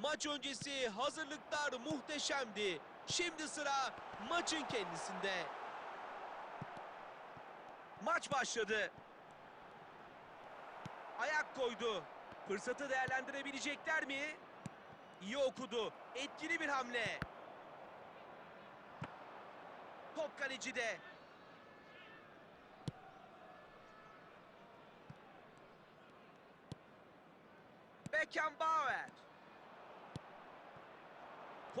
Maç öncesi hazırlıklar muhteşemdi. Şimdi sıra maçın kendisinde. Maç başladı. Ayak koydu. Fırsatı değerlendirebilecekler mi? İyi okudu. Etkili bir hamle. Top kalecide. Beckenbauer.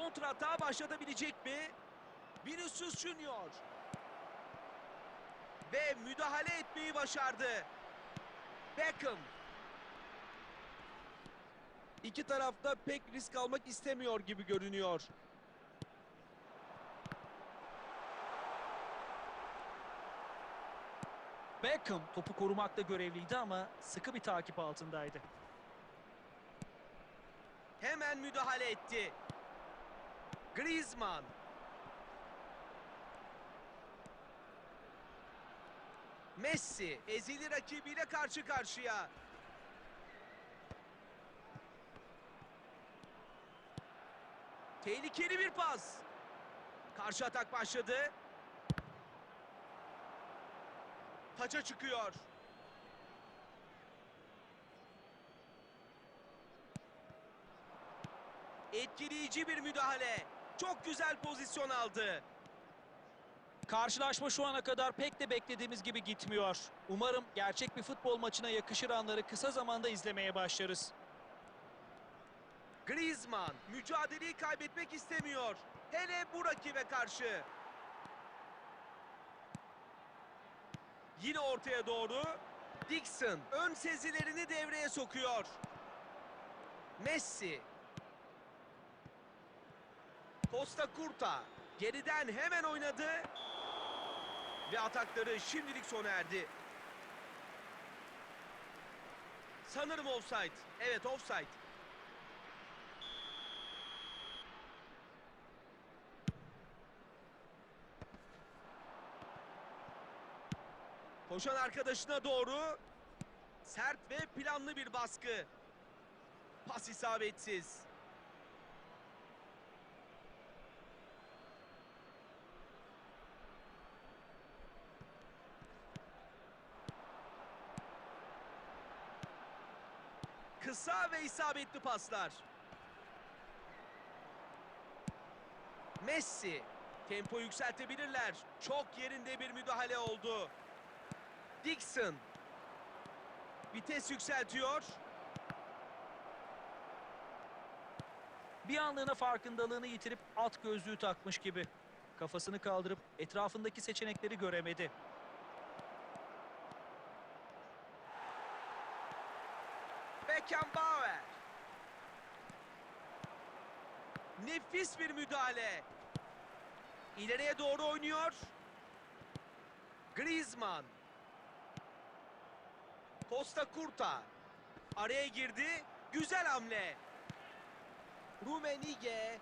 Kontratağa başlatabilecek mi? Vinicius Junior. Ve müdahale etmeyi başardı. Beckham. İki tarafta pek risk almak istemiyor gibi görünüyor. Beckham topu korumakta görevliydi ama sıkı bir takip altındaydı. Hemen müdahale etti. Griezmann. Messi ezili rakibiyle karşı karşıya. Tehlikeli bir pas. Karşı atak başladı. Taça çıkıyor. Etkileyici bir müdahale. Çok güzel pozisyon aldı. Karşılaşma şu ana kadar pek de beklediğimiz gibi gitmiyor. Umarım gerçek bir futbol maçına yakışır anları kısa zamanda izlemeye başlarız. Griezmann mücadeleyi kaybetmek istemiyor. Hele bu rakibe karşı. Yine ortaya doğru. Dixon ön sezilerini devreye sokuyor. Messi. Costa Curta geriden hemen oynadı. Ve atakları şimdilik sona erdi. Sanırım offside. Evet offside. Koşan arkadaşına doğru sert ve planlı bir baskı. Pas isabetsiz. Kısa ve isabetli paslar. Messi tempo yükseltebilirler. Çok yerinde bir müdahale oldu. Dixon. Vites yükseltiyor. Bir anlığına farkındalığını yitirip at gözlüğü takmış gibi. Kafasını kaldırıp etrafındaki seçenekleri göremedi. Beckenbauer. Nefis bir müdahale. İleriye doğru oynuyor. Griezmann. Costa Curta. Araya girdi. Güzel hamle. Rumenige.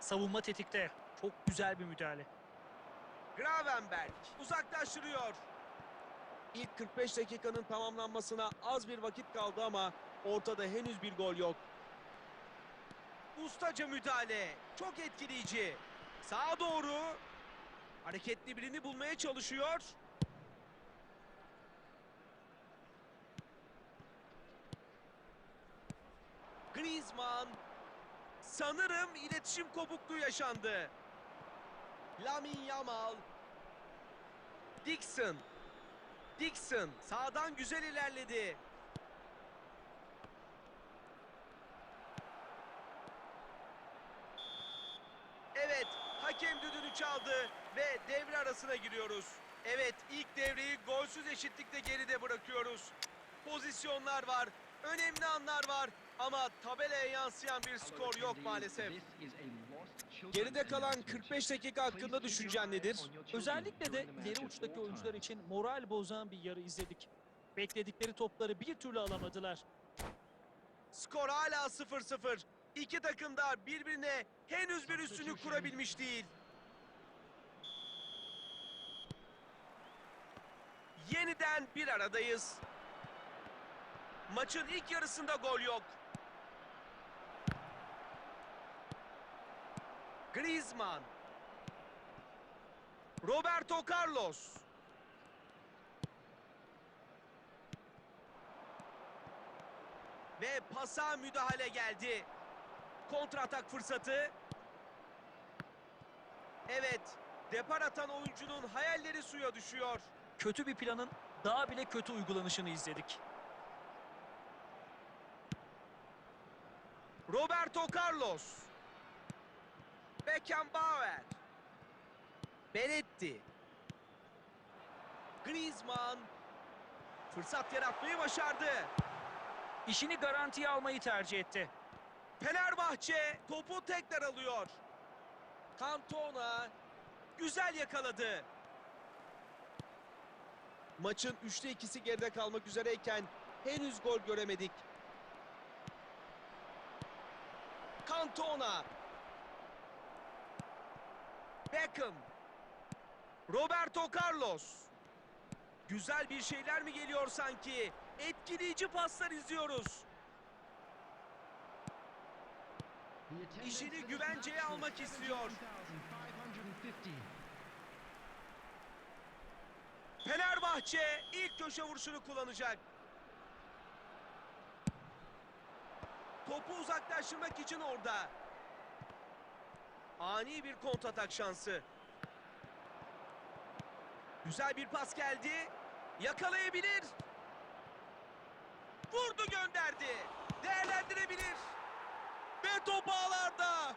Savunma tetikte. Çok güzel bir müdahale. Gravenberg uzaklaştırıyor. İlk 45 dakikanın tamamlanmasına az bir vakit kaldı ama ortada henüz bir gol yok. Ustaca müdahale. Çok etkileyici. Sağa doğru. Hareketli birini bulmaya çalışıyor. Griezmann. Sanırım iletişim kopukluğu yaşandı. Lamin Yamal. Dixon. Dixon sağdan güzel ilerledi. Evet, hakem düdüğünü çaldı ve devre arasına giriyoruz. Evet, ilk devreyi golsüz eşitlikte geride bırakıyoruz. Pozisyonlar var, önemli anlar var Ama tabelaya yansıyan bir skor yok maalesef. Geride kalan 45 dakika hakkında düşüncen nedir? Özellikle de ileri uçtaki oyuncular için moral bozan bir yarı izledik. Bekledikleri topları bir türlü alamadılar. Skor hala 0-0. İki takım da birbirine henüz bir üstünlük kurabilmiş değil. Yeniden bir aradayız. Maçın ilk yarısında gol yok. Griezmann. Roberto Carlos. Ve pasa müdahale geldi. Kontratak fırsatı. Evet, depar atan oyuncunun hayalleri suya düşüyor. Kötü bir planın daha bile kötü uygulanışını izledik. Roberto Carlos. Beckenbauer. Benetti. Griezmann. Fırsat yaratmayı başardı. İşini garantiye almayı tercih etti. Fenerbahçe topu tekrar alıyor. Cantona güzel yakaladı. Maçın 3'te 2'si geride kalmak üzereyken henüz gol göremedik. Cantona. Beckham. Roberto Carlos. Güzel bir şeyler mi geliyor sanki? Etkileyici paslar izliyoruz. İşini güvenceye almak istiyor. Fenerbahçe ilk köşe vuruşunu kullanacak. Topu uzaklaştırmak için orada. Ani bir kontratak şansı. Güzel bir pas geldi. Yakalayabilir. Vurdu gönderdi. Değerlendirebilir. Ve top ağlarda.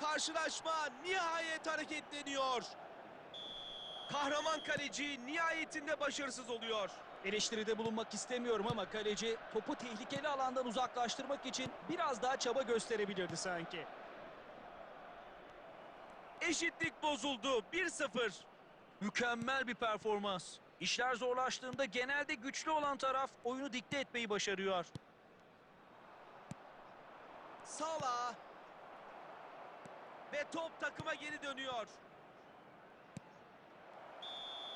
Karşılaşma nihayet hareketleniyor. Kahraman kaleci nihayetinde başarısız oluyor. Eleştiride bulunmak istemiyorum ama kaleci topu tehlikeli alandan uzaklaştırmak için biraz daha çaba gösterebilirdi sanki. Eşitlik bozuldu. 1-0. Mükemmel bir performans. İşler zorlaştığında genelde güçlü olan taraf oyunu dikte etmeyi başarıyor. Salah. Ve top takıma geri dönüyor.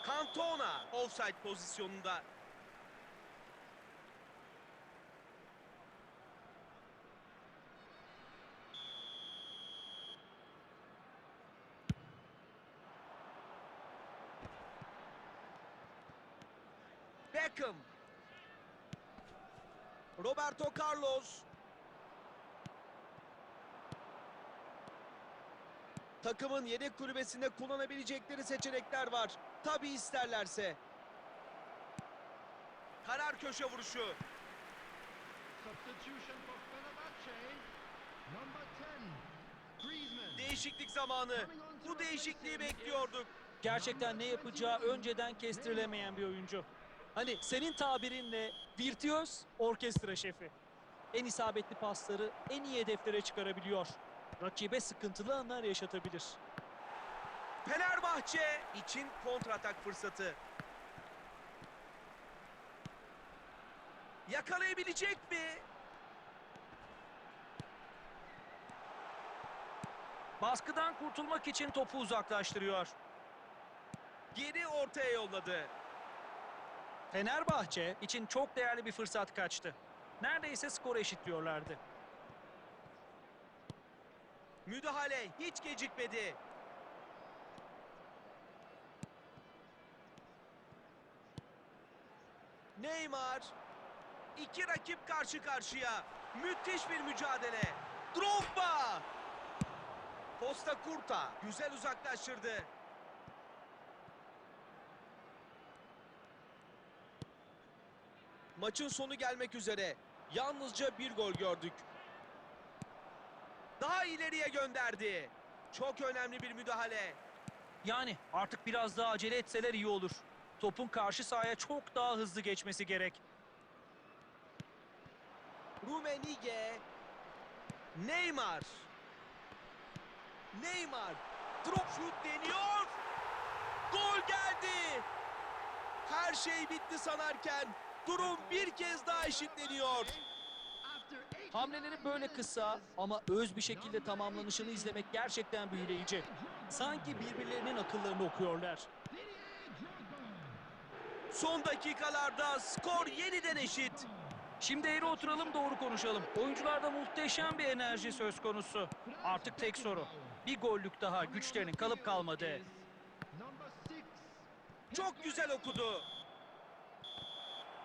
Cantona offside pozisyonunda. Beckham. Roberto Carlos. Takımın yedek kulübesinde kullanabilecekleri seçenekler var. Tabi isterlerse. Karar köşe vuruşu. Değişiklik zamanı. Bu değişikliği bekliyorduk. Gerçekten ne yapacağı önceden kestirilemeyen bir oyuncu. Hani senin tabirinle virtüöz orkestra şefi. En isabetli pasları en iyi hedeflere çıkarabiliyor. Rakibe sıkıntılı anlar yaşatabilir. Fenerbahçe için kontratak fırsatı. Yakalayabilecek mi? Baskıdan kurtulmak için topu uzaklaştırıyor. Geri ortaya yolladı. Fenerbahçe için çok değerli bir fırsat kaçtı. Neredeyse skoru eşitliyorlardı. Müdahale hiç gecikmedi. Neymar. iki rakip karşı karşıya. Müthiş bir mücadele. Drogba. Costa Curta güzel uzaklaştırdı. Maçın sonu gelmek üzere. Yalnızca bir gol gördük. Daha ileriye gönderdi. Çok önemli bir müdahale. Yani artık biraz daha acele etseler iyi olur. Topun karşı sahaya çok daha hızlı geçmesi gerek. Rumenige. Neymar. Neymar. Drop şut deniyor. Gol geldi. Her şey bitti sanarken durum bir kez daha eşitleniyor. Hamlelerin böyle kısa ama öz bir şekilde tamamlanışını izlemek gerçekten büyüleyici. Sanki birbirlerinin akıllarını okuyorlar. Son dakikalarda skor yeniden eşit. Şimdi eğri oturalım doğru konuşalım. Oyuncularda muhteşem bir enerji söz konusu. Artık tek soru. Bir gollük daha güçlerinin kalıp kalmadı. Çok güzel okudu.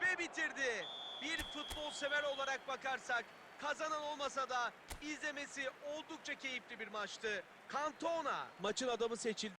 Ve bitirdi. Bir futbol sever olarak bakarsak kazanan olmasa da izlemesi oldukça keyifli bir maçtı. Cantona maçın adamı seçildi.